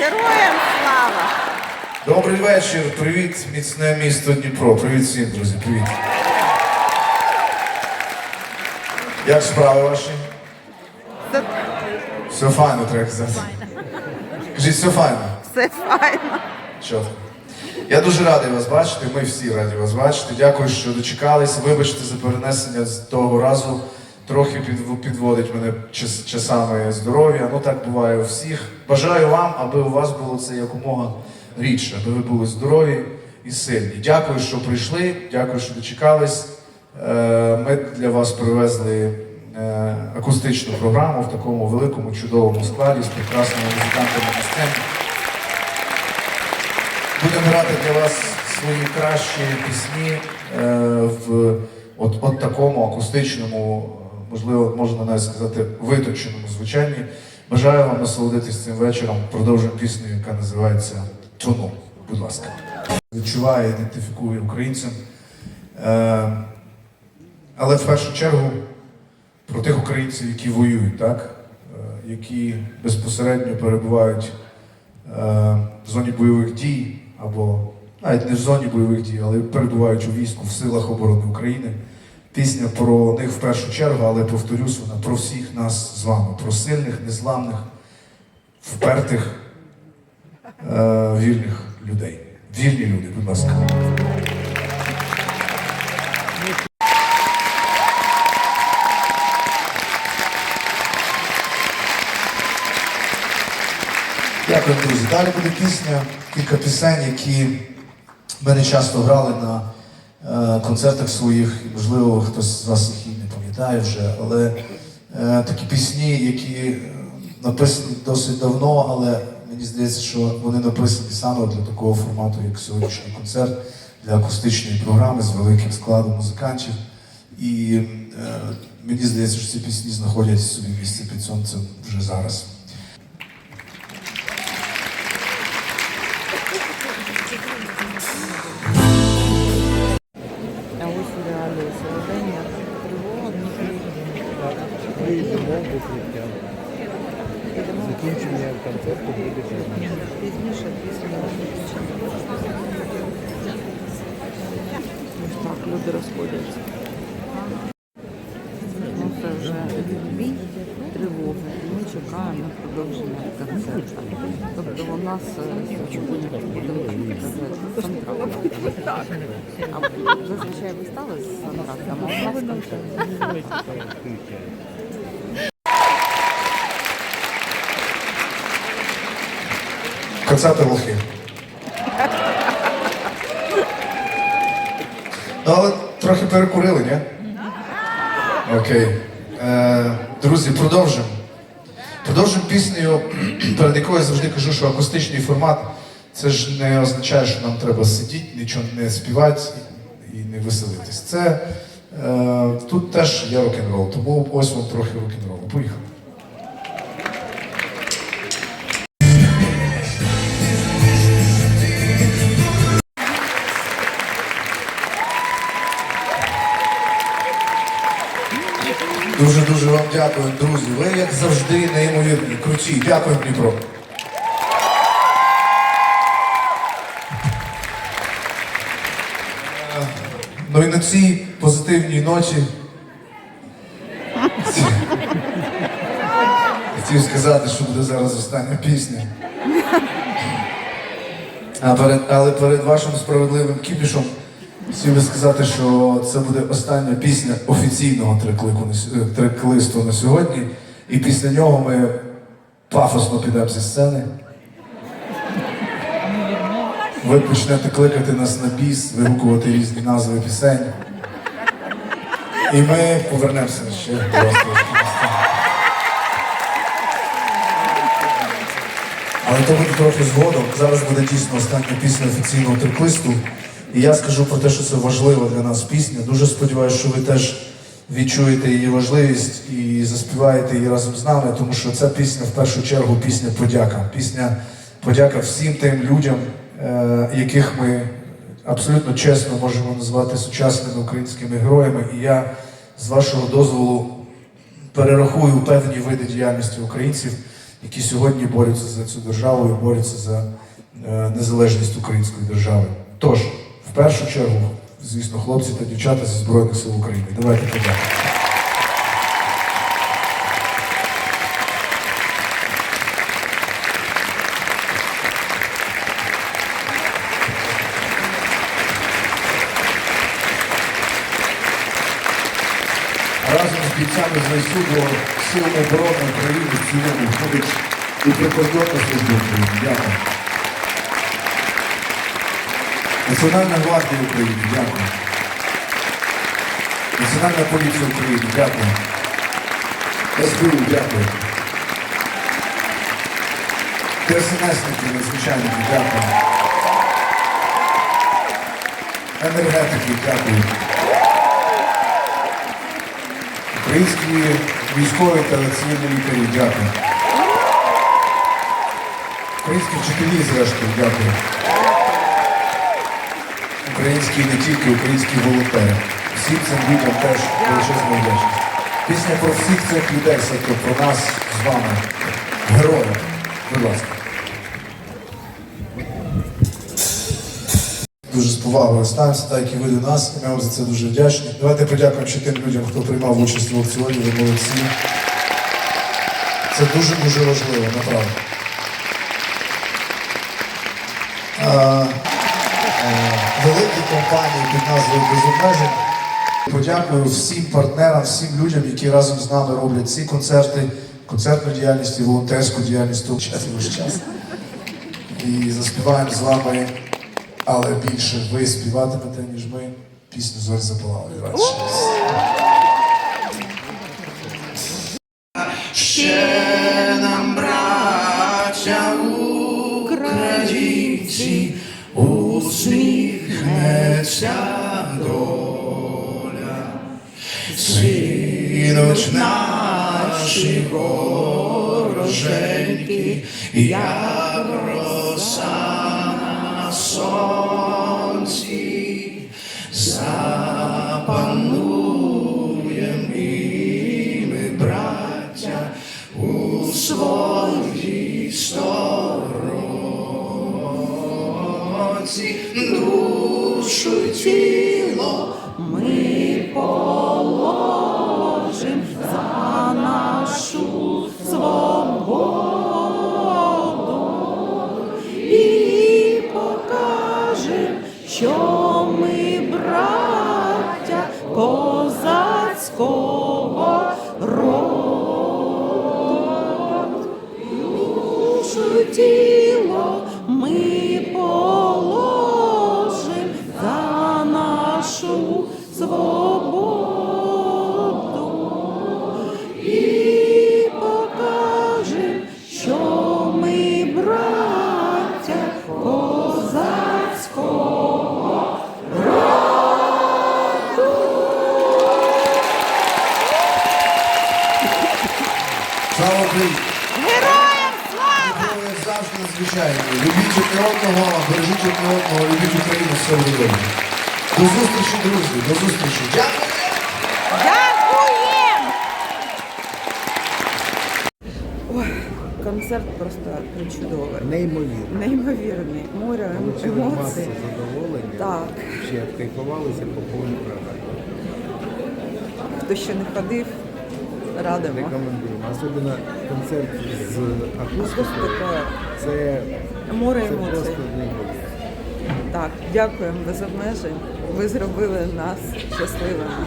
Героям слава! Добрий вечір, привіт, міцне місто Дніпро. Привіт всім, друзі, привіт. Як справи ваші? Все файно, треба казати. Кажіть, все файно. все файно. Чітко. Я дуже радий вас бачити. Ми всі раді вас бачити. Дякую, що дочекались. Вибачте за перенесення з того разу. Трохи під- підводить мене час- часами здоров'я. Ну так буває у всіх. Бажаю вам, аби у вас було це якомога рідше, аби ви були здорові і сильні. Дякую, що прийшли. Дякую, що дочекались. Е, Ми для вас привезли е, акустичну програму в такому великому чудовому складі з прекрасними музикантами на сцені. Будемо грати для вас свої кращі пісні е, в от, от такому акустичному, можливо, можна навіть сказати, витонченому звучанні. Бажаю вам насолодитись цим вечором. Продовжуємо пісню, яка називається Туну. Будь ласка. Відчуває, ідентифікує українцям. Е, але в першу чергу про тих українців, які воюють, так? Е, які безпосередньо перебувають е, в зоні бойових дій, або навіть не в зоні бойових дій, але перебувають у війську в силах оборони України. Пісня про них в першу чергу, але повторюсь, вона про всіх нас з вами, про сильних, незламних, впертих, е, вільних людей. Вільні люди, будь ласка. Дякую, друзі. Далі буде пісня, кілька пісень, які ми не часто грали на концертах своїх, можливо, хтось з вас їх і не пам'ятає вже, але е, такі пісні, які е, написані досить давно, але мені здається, що вони написані саме для такого формату, як сьогоднішній концерт, для акустичної програми з великим складом музикантів. І е, мені здається, що ці пісні знаходять собі місце під сонцем вже зараз. Укриття. Закінчення концерту буде пізніше. так люди розходяться. Ну, це вже бій, тривоги. Ми чекаємо на продовження концерту. Тобто у нас е, сьогодні буде контракт. А зазвичай ви стали з контрактом, а у нас контракт. Концерти лохи. Ну, але трохи перекурили, ні? Окей. Е, друзі, продовжимо. Продовжимо піснею, перед якою я завжди кажу, що акустичний формат це ж не означає, що нам треба сидіти, нічого не співати і не веселитись. Це е, тут теж є рок-н-рол, тому ось вам трохи рок-н-ролу. Поїхали. Дуже-дуже вам дякую, друзі. Ви, як завжди, неймовірні, круті. Дякую, Дніпро. Е, Ну і на цій позитивній ноті. Хотів сказати, що буде зараз остання пісня. А перед, але перед вашим справедливим кіпішом хотів би сказати, що це буде остання пісня офіційного треклику на е, на сьогодні. І після нього ми пафосно підемо зі сцени. Ви почнете кликати нас на біс, вигукувати різні назви пісень. І ми повернемося ще до вас. Але то буде трохи згодом. Зараз буде дійсно остання пісня офіційного триклисту. І я скажу про те, що це важлива для нас пісня. Дуже сподіваюся, що ви теж відчуєте її важливість і заспіваєте її разом з нами, тому що ця пісня в першу чергу пісня подяка. Пісня подяка всім тим людям, е, яких ми абсолютно чесно можемо назвати сучасними українськими героями. І я з вашого дозволу перерахую певні види діяльності українців, які сьогодні борються за цю державу і борються за е, незалежність української держави. Тож, в першу чергу, звісно, хлопці та дівчата зі Збройних сил України. Давайте подякуємо. Разом з бійцями ЗСУ до Сил оборони України в цілому входить і прикордонна служба України. Дякую. Національна гвардія України, дякую. Національна поліція України, дякую. СБУ, дякую. ДСНСники, надзвичайники, дякую. Енергетики, дякую. Українські військові та цивільні лікарі, дякую. Українські вчителі, зрештою, дякую. Українські не тільки, українські волонтери. Всім цим людям теж величезна вдячність. Пісня про всіх цих людей, Сато, про нас з вами, героїв. Будь ласка. Дуже з повагою ставимося, так як і ви до нас, і ми вам за це дуже вдячні. Давайте подякуємо ще тим людям, хто приймав участь в аукціоні, ви молодці. Це дуже-дуже важливо, направду. А, е, великі компанії під назвою «Без обмежень». Подякую всім партнерам, всім людям, які разом з нами роблять ці концерти, концертну діяльність і волонтерську діяльність весь час. І заспіваємо з вами, але більше ви співатимете, ніж ми. Пісню зорі запалали. Радше. Ще Синуть наші вороженьки, як роса на сонці, запануєм і ми, браття, у своїй сторонці, душу тіло Ми надзвичайні. Любіть одне одного, бережіть одне одного, любіть Україну все буде. До зустрічі, друзі, до зустрічі. Дякую! Дякуємо! Ой, концерт просто чудовий. Неймовірно. Неймовірний. Море Отримали масу емоцій. задоволення. Так. Ще кайфувалися по повній програмі. Хто ще не ходив, радимо. Рекомендуємо. Особливо концерт з акустикою. Це, море це емоцій. просто. Так, дякуємо без обмежень. Ви зробили нас щасливими.